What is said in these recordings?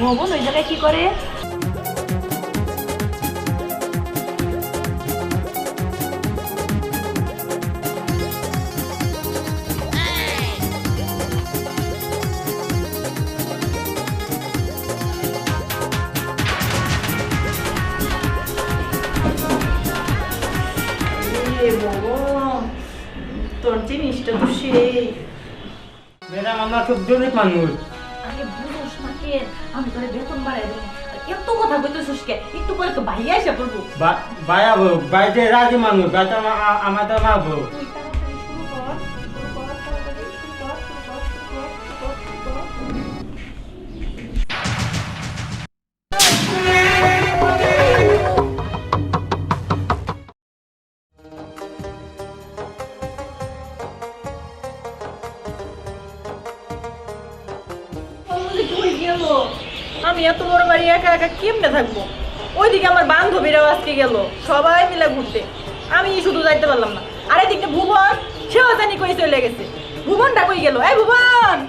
ভবন ওই জায়গায় কি করে? তোর জিনিসটা তো সেই। ম্যাডাম আমার খুব গরিব মানুষ। আগে বুঝোস না কে? আমি তোরে বেতন বাড়াই এত কথা কইতেছিস কে? একটু পরে তো ভাইয়া এসে পড়ব। বা- বায়াবো বাইরে রাজি মানুষ বাইরে আমার তো মারবো বান্ধবীরাও গেল। সবাই মিলে ঘুরতে। আমি শুধু যাইতে পারলাম না। আর এদিকে ভুবন, সেও জানি কই চলে গেছে। ভুবনটা কই গেল? এই ভুবন!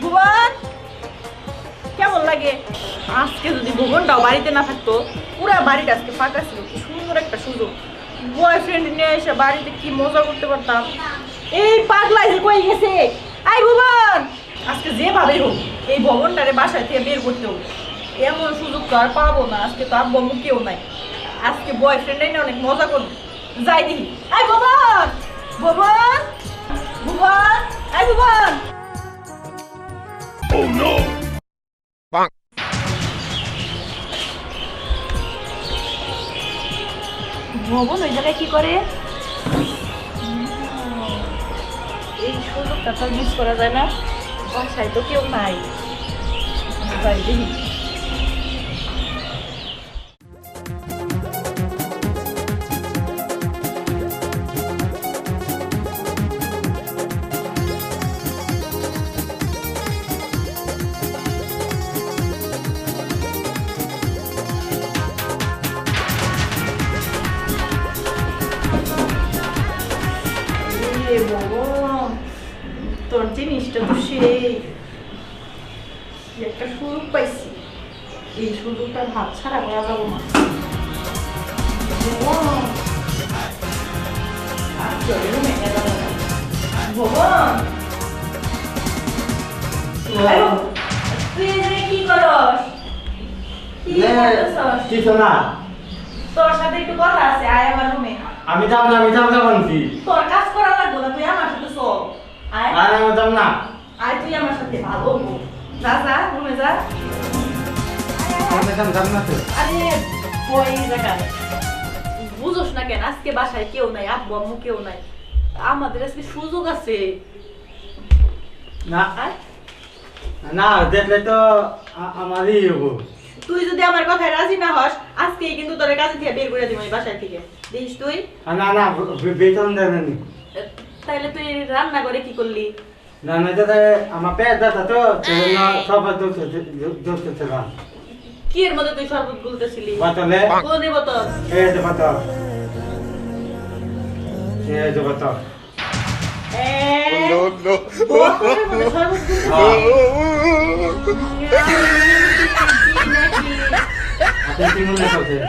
ভুবন! কেমন লাগে? আজকে যদি ভুবনটাও বাড়িতে না থাকতো, পুরো বাড়িটা আজকে ফাঁকা ছিল। সুন্দর একটা সুযোগ। বয়ফ্রেন্ড নিয়ে এসে বাড়িতে কি মজা করতে পারতাম। এই পাগলা কই গেছে? আই ভুবন! আজকে যেভাবেই হোক, এই ভবনটারে বাসায় থেকে বের করতে হবে। এমন সুযোগ তো আর পাবো না। আজকে তো আব্বু কেউ নাই। আজকে বয়ফ্রেন্ড নিয়ে অনেক মজা করব। যাই দেখি। I Bhuban Bhuban Bhuban I ভুবন ভবন ওই জায়গায় কি করে? এই সুযোগটা তো মিস করা যায় না। বাসায় তো কেউ নাই। যাই দেখি। তোর জিনিসটা তো সেই। একটা সুযোগ পাইছি। এই সুযোগটা হাত ছাড়া করা যাব না। তোর সাথে একটু কথা আছে আয় আমার রুমে আমি যাব না আমি যাব না তোর কাজ করা লাগবে না তুই আমার সাথে চল। আয় আর আমি যাব না। আয় তুই আমার সাথে ভালো। যা যা রুমে যা। না আরে ওই জায়গায় বুঝোস না কেন আজকে বাসায় কেউ নাই আব্বু আম্মু কেউ নাই। আমাদের আজকে সুযোগ আছে। না। না দেখলে তো আমারই হব তুই যদি আমার কথায় রাজি না হস আজকেই কিন্তু তোর কাছে থেকে বের করে দিব এই বাসায় থেকে। দেখিস তুই। আর না না বেতন দেবেন তাইলে তুই রান্না করে কি করলি? না না দাদা আমার পেট ব্যথা তো সেজন্য সব দোষ ছিলাম কি এর মধ্যে তুই শরবত গুলতেছিলি? বোতলে? কোন বোতল? এই যে বোতল। এই যে বোতল? আপনি কি মনে করছেন?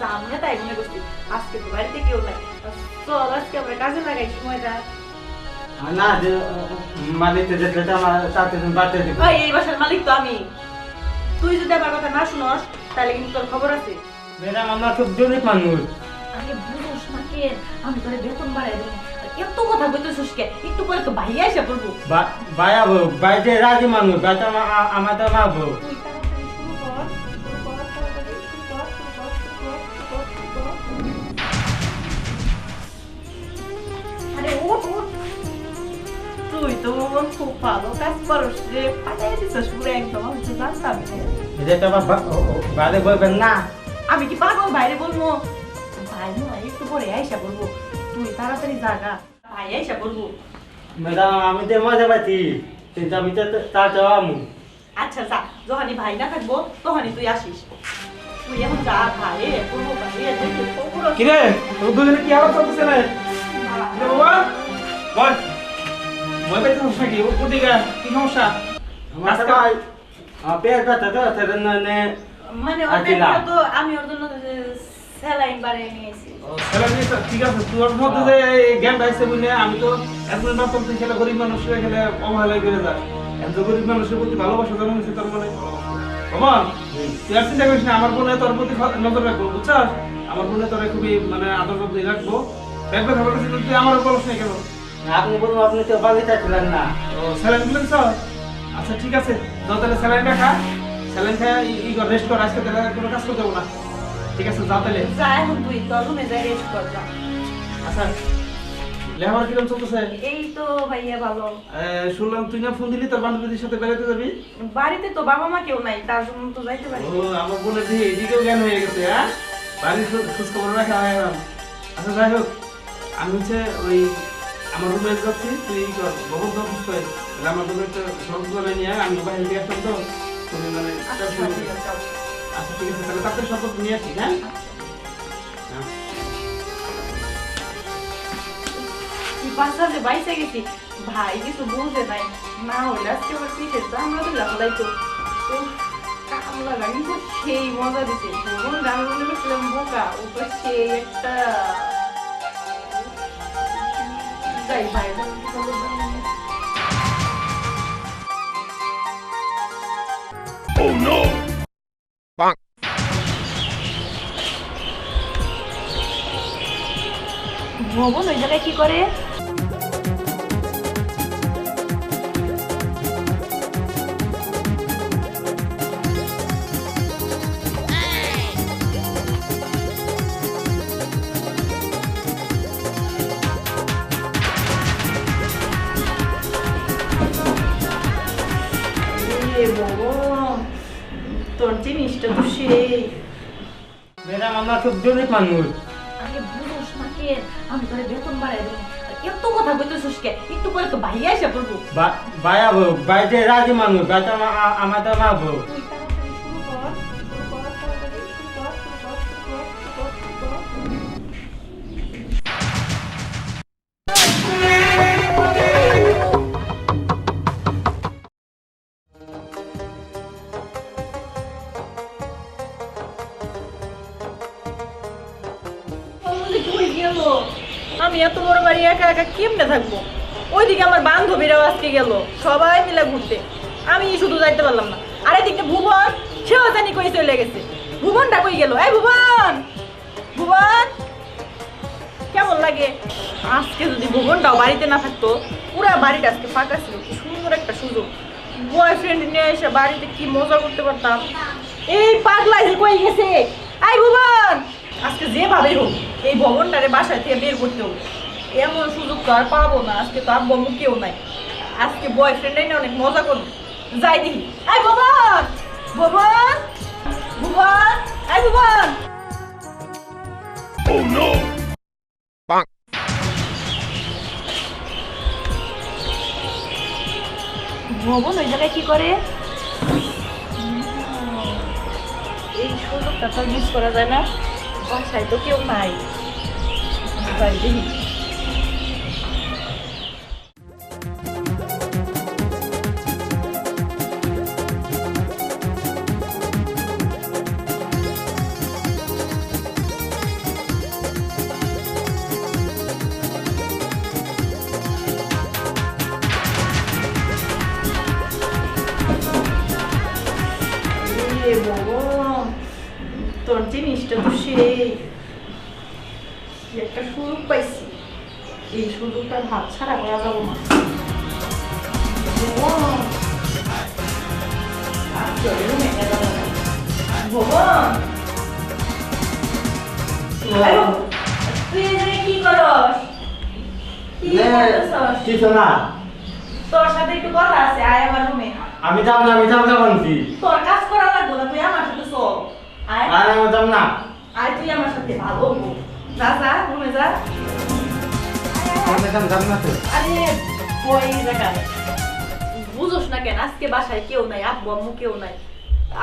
সামনে তাই মনে করছি আজকে তো বাড়িতে কেউ নাই। চল আজকে আমরা কাজে লাগাই সময়টা আর না যে মালিককে দেখলে তো আমার সাথে বাড়তে দিব ভাই এই বাসার মালিক তো আমি তুই যদি আমার কথা না শুনস তাহলে কিন্তু তোর খবর আছে ম্যাডাম আমরা খুব গরিব মানুষ আগে বুঝোস না কে আমি তোরে বেতন বাড়াই দিই এত কথা কইতেছিস কে একটু পরে তো ভাইয়া এসে পড়ব বা- বায়াবো বাইরে রাজি মানুষ বাইরে আমার আমার তো মারবো মন খুব ভালো কাজ করস রে পাঠাই দিছিস পুরো একদম আমি তো জানতাম এটা তো আবার বা- ও- ও- বাইরে বলবেন না আমি কি পাগল বাইরে বলব ভাই নয় একটু পরে আইসা বলব তুই তাড়াতাড়ি জাগা ভাই আইসা বলব ম্যাডাম আমি তো মজা পাচ্ছি কিন্তু আমি তো যাওয়া আমি আচ্ছা যা যখনই ভাই না থাকব তখনই তুই আসিস তুই এখন যা না দেখে পুরো কিরে দুজনে কি আবার চলতেছে না বাবা বল পাইতে সমস্যা কি? সমস্যা? আমার ভাই পেট ব্যথা তো সেজন্য নে মানে আর কি ওদের লাভ? তো আমি ওর জন্য স্যালাইন বাড়িয়ে নিয়েছি। খেলা নিয়ে তো- ঠিক আছে তোর মধ্যে যে জ্ঞান পাইছে বুঝলে আমি তো এখন ভাবতাম তুই খেলা গরিব খেলে অবহেলায় করে যায়। এত গরিব মানুষের প্রতি ভালোবাসা জন্ম হয়েছে তোর মনে। কমন তুই আর চিন্তা করিস না আমার বোনে তোর প্রতি নজর রাখব বুঝছস? আমার বোনে তোরে খুবই মানে আদর রাখব। তুই আমার বলস না কেন? আপনি বলুন আপনি তো বাড়িতে ছিলেন না। ও স্যালাইনগুলো দিছ আচ্ছা ঠিক আছে। যাও তাহলে স্যালাইনটা খা। স্যালাইন খায় ই কর রেস্ট কর। আজকে তাহলে কোনো কাজ করতে না। ঠিক আছে যাও তাহলে। যা এখন তুই তোর রুমে যাই রেস্ট কর যা। আচ্ছা লেখাপড়া কীরকম চলতেছে? এই তো ভাইয়া ভালো। শুনলাম তুই না ফোন দিলি তোর বান্ধবীদের সাথে বেড়াতে যাবি? বাড়িতে তো বাবা মা কেউ নাই তার জন্য তো যাইতে পারি। ও আমার বোনের দিকে এদিকেও জ্ঞান হয়ে গেছে হ্যাঁ? বাড়ির খোঁজ খবর রাখা হয় আচ্ছা যাই হোক আমি হচ্ছে ওই আমার রুমে যাচ্ছি তুই বহুত দশ করে আমার রুমে একটা সব নিয়ে আয়, আমি বাইরে দিয়ে আসলাম তো। তুমি মানে আচ্ছা আচ্ছা ঠিক আছে, যাও। ঠিক আছে তাহলে তাড়াতাড়ি সব নিয়ে আসি হ্যাঁ? হ্যাঁ। বাঁচালে বাইসে গেছি ভাই কিছু বুঝে নাই। না হইলে আজকে আমার পিঠের চামড়া দিলা হলাই তো। কামলা লাগিয়েছে সেই মজা দিছে। বোকা ও তো সেই একটা যাই Bonk! ভবন ওই জায়গায় কি করে তোর জিনিসটা তো সেই। ম্যাডাম আমরা খুব গরিব মানুষ। আরে বুঝোস না কে আমি তোরে বেতন বাড়াই দেবো এত কথা বলতেছিস কে? একটু পরে তো ভাইয়া এসে পড়ব। বউ বাড়িতে রাজি মানুষ আমার আমার তো মা বান্ধবীরাও আজকে গেল। সবাই মিলে ঘুরতে। আমি শুধু যাইতে পারলাম না। আর এদিকে ভুবন, সেও জানি কই চলে গেছে। ভুবনটা কই গেল? এই ভুবন! ভুবন! কেমন লাগে? আজকে যদি ভুবনটাও বাড়িতে না থাকতো, পুরা বাড়িটা আজকে ফাঁকা ছিল। সুন্দর একটা সুযোগ। বয়ফ্রেন্ড নিয়ে এসে বাড়িতে কি মজা করতে পারতাম। এই পাগলা যে কই গেছে? আই ভুবন! আজকে যেভাবেই হোক, এই ভবনটারে বাসায় থেকে বের করতে হবে। এমন সুযোগ তো আর পাবো না। আজকে তো আব্বু কেউ নাই। আজকে বয়ফ্রেন্ডাই না অনেক মজা করব। যাই দেখি। আই ভবন ভবন ভুবন আই ভুবন ভবন ওই জায়গায় কি করে? এই সুযোগটা তো মিস করা যায় না। বাসায় তো কেউ নাই। যাই দেখি। তোর জিনিসটা তো সেই। কি একটা সুযোগ পাইছি। এই সুযোগটা হাত ছাড়া করা যাব না। ভগবান, আর চলে রুমে গেল না। ভগবান, আরে, তুই এখানে কি করস? কিছু না। তোর সাথে একটু কথা আছে আয় আমার রুমে। আমি যাব না আমি যাব না বলছি। তোর কাজ করা লাগবে না তুই আমার সাথে চল। আয় আর আমি যাব না। আয় তুই আমার সাথে ভালো যা যা রুমে যা। আমি যাব যাব না তো। আরে বই জায়গায় বুঝোস না কেন আজকে বাসায় কেউ নাই আব্বু আম্মু কেউ নাই।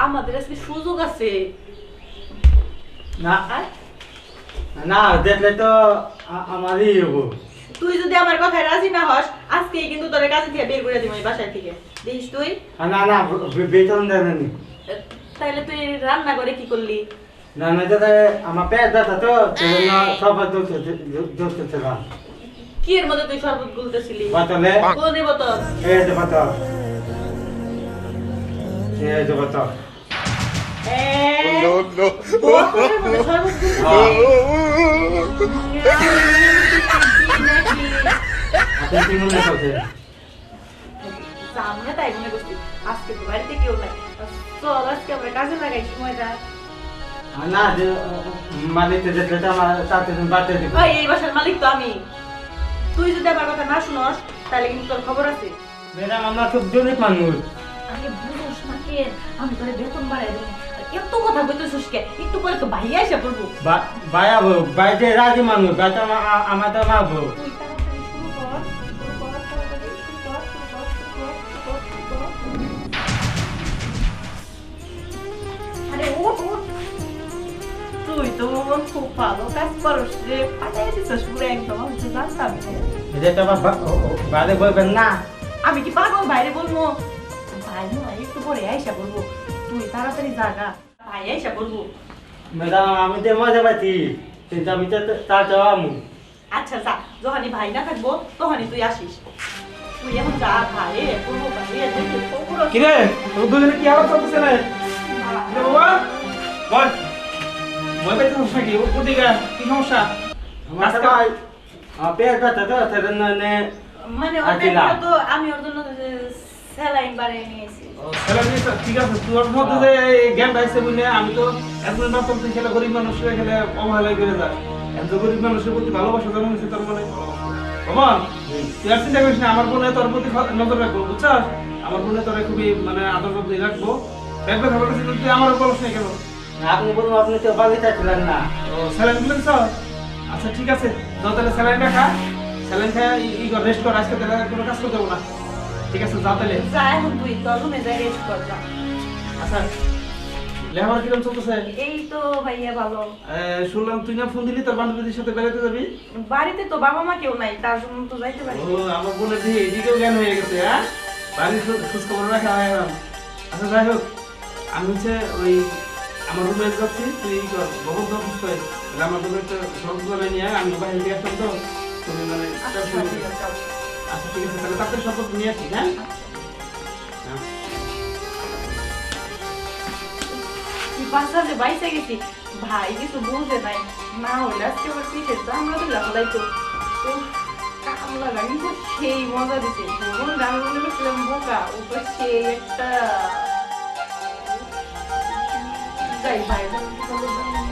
আমাদের আজকে সুযোগ আছে। না। না দেখলে তো আমারই হব। তুই যদি আমার কথায় রাজি না হস আজকে কিন্তু তোর কাছে থেকে বের করে দিব এই বাসায় থেকে। দেখিস তুই? না না বেতন দেয়নি তাহলে তুই রান্না করে কি করলি না না আমার পেট ব্যথা তো সেজন্য সব দোষ কি এর মধ্যে তুই শরবত গুলতেছিলি বোতলে কোন দিব এই যে বোতল এই যে বোতল বোতলের মধ্যে শরবত গুলতেছিলি আপনি কি মনে করছেন সামনে তাই মনে করছি আজকে তো বাড়িতে কেউ নাই চল আজকে আমরা কাজে লাগাই সময়টা আর না যে মালিককে দেখলে তো আমার সাথে বাড়তে দিব ভাই এই বাসার মালিক তো আমি তুই যদি আমার কথা না শুনস তাহলে কিন্তু তোর খবর আছে ম্যাডাম আমরা খুব গরিব মানুষ আগে বুঝোস না কে আমি তোরে বেতন বাড়াই দেবো এত কথা বলতেছিস কে একটু পরে তো ভাইয়া এসে পড়ব বায়া বউ বাইরে রাজি মানুষ বাইরে আমার তো মা তুই তো খুব ভালো কাজ করস রে পাঠাই দিছিস পুরো একদম আমি তো জানতাম না। এটা তো আবার বাইরে বলবেন না আমি কি পাগল বাইরে বলব ভাই না একটু পরে আইসা বলব তুই তাড়াতাড়ি জাগা ভাই আইসা বলব ম্যাডাম আমি তো মজা পাচ্ছি কিন্তু আমি তো তা তো আমু আচ্ছা যা যখনই ভাই না থাকব তখনই তুই আসিস তুই এখন যা ভাই। কিরে তোর দুজনে কি আবার চলতেছে না বাবা বল মই পেতে সমস্যা কি সমস্যা আমার তো পেট ব্যথা তো সেজন্য মানে আর কি ওটা লাভ? তো আমি ওর জন্য স্যালাইন বানিয়ে নিয়েছি খেলা নিয়ে তো ঠিক আছে তোর মধ্যে যে জ্ঞান পাইছে বুঝলে আমি তো খেলে গরিব খেলে অবহেলায় করে যায় এত গরিব মানুষের প্রতি ভালোবাসা জন্মেছে তোর মনে কমন তুই আর চিন্তা করিস না আমার বোনে তোর প্রতি নজর রাখব বুঝছস আমার বোনে তোরে খুবই মানে আদর যত্ন রাখব তুই আমার বলস না কেন আপনি বলুন আপনি তো বাগিচা ছিলেন না। ও স্যালাইনগুলো দিছ আচ্ছা ঠিক আছে। যাও তাহলে স্যালাইনটা খা। স্যালাইন খায় ই কর রেস্ট কর। আজকে তাহলে কোনো কাজ করতে না। ঠিক আছে যাও তাহলে। যা এখন তুই তোর রুমে যাই রেস্ট কর যা। আচ্ছা লেখাপড়া কিরম চলতেছে? এই তো ভাইয়া ভালো। শুনলাম তুই না ফোন দিলি তোর বান্ধবীদের সাথে বেড়াতে যাবি? বাড়িতে তো বাবা মা কেউ নাই তার জন্য তো যাইতে পারি। ও আমার বোনের দিকে এদিকেও জ্ঞান হয়ে গেছে হ্যাঁ? বাড়ির খোঁজ- খোঁজ খবর রাখা হয় আচ্ছা যাই হোক। আমি হচ্ছে ওই আমার রুমে যাচ্ছি তুই ই কর ভবন তো অসুস্থ হয়ে আমার রুমে একটা করে নিয়ে আয়, আমি বাইরে দিয়ে আসলাম তো। তুমি মানে আচ্ছা ঠিক। আছে, চল। আচ্ছা ঠিক তাহলে তাড়াতাড়ি শপথ নিয়ে আসি হ্যাঁ? হ্যাঁ। বাইসে গেছি? ভাই কিছু বুঝে নাই। না হইলে আজকে আমার পিঠে দিলা হলাই তো। কামলা গাড়ি সেই মজা দিছে। ভ্রমণ গান করছিলাম বোকা সেই একটা 再一拍，噔。